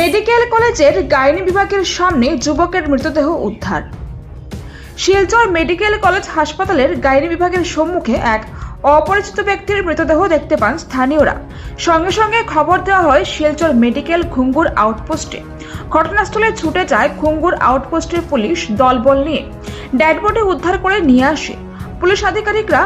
Medical কলেজের gynae বিভাগের সামনে যুবকের মৃতদেহ উদ্ধার। শিলচর মেডিকেল কলেজ হাসপাতালের গাইনি বিভাগের সম্মুখে এক অপরিচিত ব্যক্তির মৃতদেহ দেখতে পান স্থানীয়রা। সঙ্গে সঙ্গে খবর দেওয়া হয়, শিলচর মেডিকেল ঘুঙ্গুর আউটপোস্টে। ঘটনাস্থলে ছুটে যায় ঘুঙ্গুর আউটপোস্টের পুলিশ দলবল নিয়ে। ড্যাড বডি উদ্ধার করে নিয়ে আসে। পুলিশ আধিকারিকরা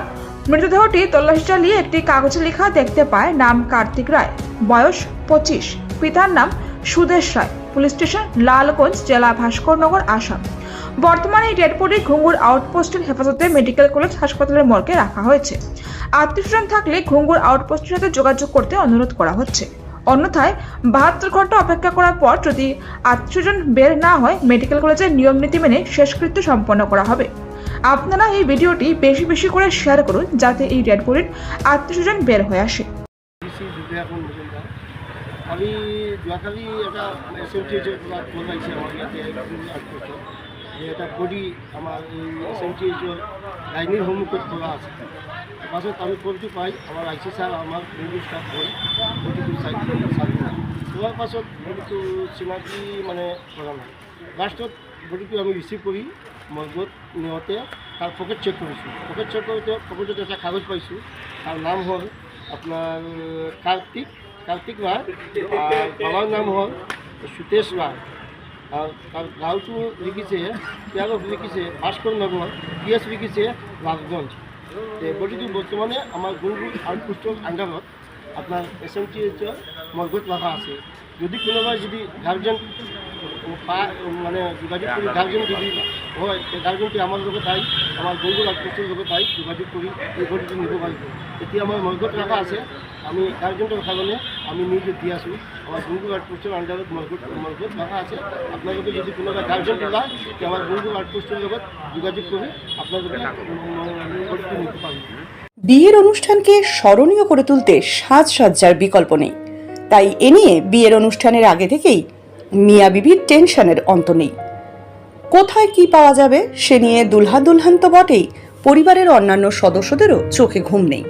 মৃতদেহটি তল্লাশি চালিয়ে একটি কাগজে লেখা দেখতে পায়, নাম কার্তিক রায়। বয়স পঁচিশ। পিতার নাম সুদেশ রায়, পুলিশ স্টেশন, লালগঞ্জ জেলা ভাস্করনগর, আসাম। বর্তমানে এই ডেড বডি ঘুঙ্গুর আউটপোস্টের হেফাজতে মেডিকেল কলেজ হাসপাতালের মর্গে রাখা হয়েছে। আত্মীয়স্বজন থাকলে ঘুঙ্গুর আউটপোস্টের সাথে যোগাযোগ করতে অনুরোধ করা হচ্ছে। অন্যথায় বাহাত্তর ঘণ্টা অপেক্ষা করার পর যদি আত্মীয়স্বজন বের না হয়, মেডিকেল কলেজের নিয়ম নীতি মেনে শেষকৃত্য সম্পন্ন করা হবে। আপনারা এই ভিডিওটি বেশি বেশি করে শেয়ার করুন, যাতে এই ডেড বডির আত্মীয়স্বজন বের হয়ে আসে। আমি যোৱাকালি এটা এছ এম টি এইচৰ পৰা ফোন আহিছে আমাৰ ইয়াতে যে এটা বডি আমাৰ এই এছ এম টি এইচৰ গাইনীৰ সন্মুখত খোলা আছে। পাছত আমি ফোনটো পাই আমাৰ আই চি ছাৰ আমাৰ নিউজ ষ্টাফ গৈ বডিটো চাই চালোঁ চোৱাৰ পাছত বডিটো চিনাকি মানে কৰা নাই। লাষ্টত বডিটো আমি ৰিচিভ কৰি মৰ্গত নিওঁতে তাৰ পকেট চেক কৰিছোঁ পকেট চেক কৰোঁতে পকেটত এটা কাগজ পাইছোঁ তাৰ নাম হ'ল আপনার কার্তিক কার্তিক রায় আর বাবার নাম হল সুতেশ রায় আর তার গাঁওটো লিখেছে ইয়ারও লিখেছে ভাস্কর নগর পিএস লিখেছে লালগঞ্জ বটিটি বর্তমানে আমার গুণগুণ আর্ট পুস্তক আন্ডারত আপনার এস এম টি মর্গত রাখা আছে। যদি কোনোবাই যদি গার্জেন মানে যোগাযোগ কৰি গাৰ্জেন যদি হয় সেই গাৰ্জেনটো আমাৰ লগত আহি আমাৰ গুণগুল আউটপোস্টৰ লগত আহি যোগাযোগ কৰি এই বডিটো নিব পাৰিব এতিয়া আমাৰ মৰ্গত ৰখা আছে, আমি গাৰ্জেণ্টৰ কাৰণে আমি নিউজত দি আছোঁ আমাৰ গুণগুল আউটপোস্টৰ আণ্ডাৰত মৰ্গত মৰ্গত ৰখা আছে। আপোনালোকে যদি কোনোবা গাৰ্জেন ওলায় তেতিয়া আমাৰ গুণগুল আউটপোস্টৰ লগত যোগাযোগ কৰি আপোনালোকে বডিটো নিব পাৰিব বিয়ের অনুষ্ঠানকে স্মরণীয় করে তুলতে সাজসজ্জার বিকল্প নেই। তাই এ নিয়ে বিয়ের অনুষ্ঠানের আগে থেকেই মিয়া বিবির টেনশনের অন্ত নেই। কোথায় কি পাওয়া যাবে, সে নিয়ে দুলহা দুলহান তো বটেই, পরিবারের অন্যান্য সদস্যদেরও চোখে ঘুম নেই।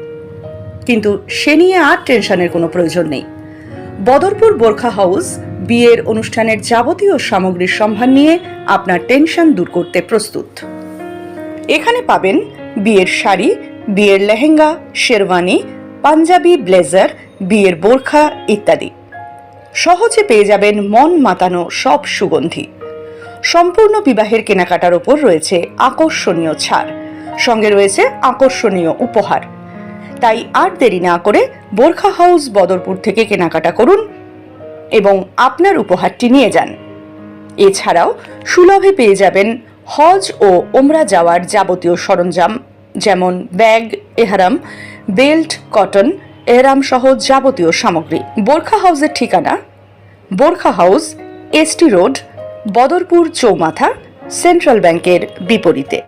কিন্তু সে নিয়ে আর টেনশনের কোনো প্রয়োজন নেই। বদরপুর বোরখা হাউস বিয়ের অনুষ্ঠানের যাবতীয় সামগ্রীর সম্ভার নিয়ে আপনার টেনশন দূর করতে প্রস্তুত। এখানে পাবেন বিয়ের শাড়ি, বিয়ের লেহেঙ্গা, শেরওয়ানি, পাঞ্জাবি, ব্লেজার, বিয়ের বোরখা ইত্যাদি। সহজে পেয়ে যাবেন মন মাতানো সব সুগন্ধি। সম্পূর্ণ বিবাহের কেনাকাটার ওপর রয়েছে আকর্ষণীয় ছাড়। সঙ্গে রয়েছে আকর্ষণীয় উপহার। তাই আর দেরি না করে বোরখা হাউস বদরপুর থেকে কেনাকাটা করুন এবং আপনার উপহারটি নিয়ে যান। এছাড়াও সুলভে পেয়ে যাবেন হজ ও ওমরা যাওয়ার যাবতীয় সরঞ্জাম, যেমন ব্যাগ, এহারাম, বেল্ট, কটন এহরাম সহ যাবতীয় সামগ্রী। বোরখা হাউসের ঠিকানা? Borkha house, ST road, Badarpur চৌমাথা, সেন্ট্রাল ব্যাংকের বিপরীতে।